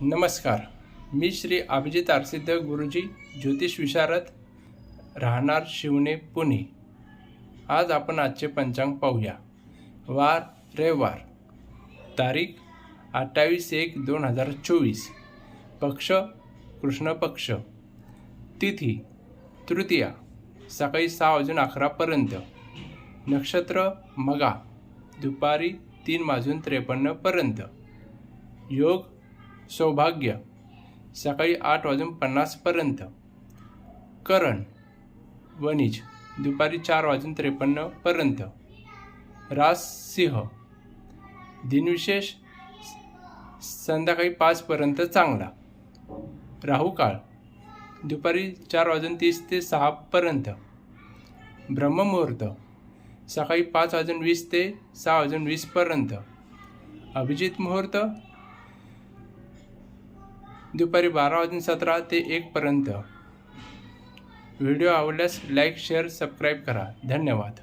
नमस्कार. मी श्री अभिजित आरसिद्ध गुरुजी ज्योतिष विशारद राहणार शिवणे पुणे. आज आपण आजचे पंचांग पाहूया. वार रविवार तारीख अठ्ठावीस एक दोन हजार चोवीस. पक्ष कृष्ण पक्ष. तिथी तृतीया सकाळी सहा वाजून अकरापर्यंत नक्षत्र मगा दुपारी तीन वाजून त्रेपन्नपर्यंत योग सौभाग्य. सकाळी आठ वाजून पन्नासपर्यंत करण वणिज दुपारी चार वाजून त्रेपन्नपर्यंत रास सिंह. दिनविशेष संध्याकाळी पाचपर्यंत चांगला. राहू काळ. दुपारी चार वाजून तीस ते सहापर्यंत ब्रह्ममुहूर्त. सकाळी पाच वाजून वीस ते सहा वाजून वीसपर्यंत अभिजित मुहूर्त दुपारी बारा वाजून सतरा ते एकपर्यंत व्हिडिओ आवडल्यास लाईक शेअर सबस्क्राईब करा. धन्यवाद.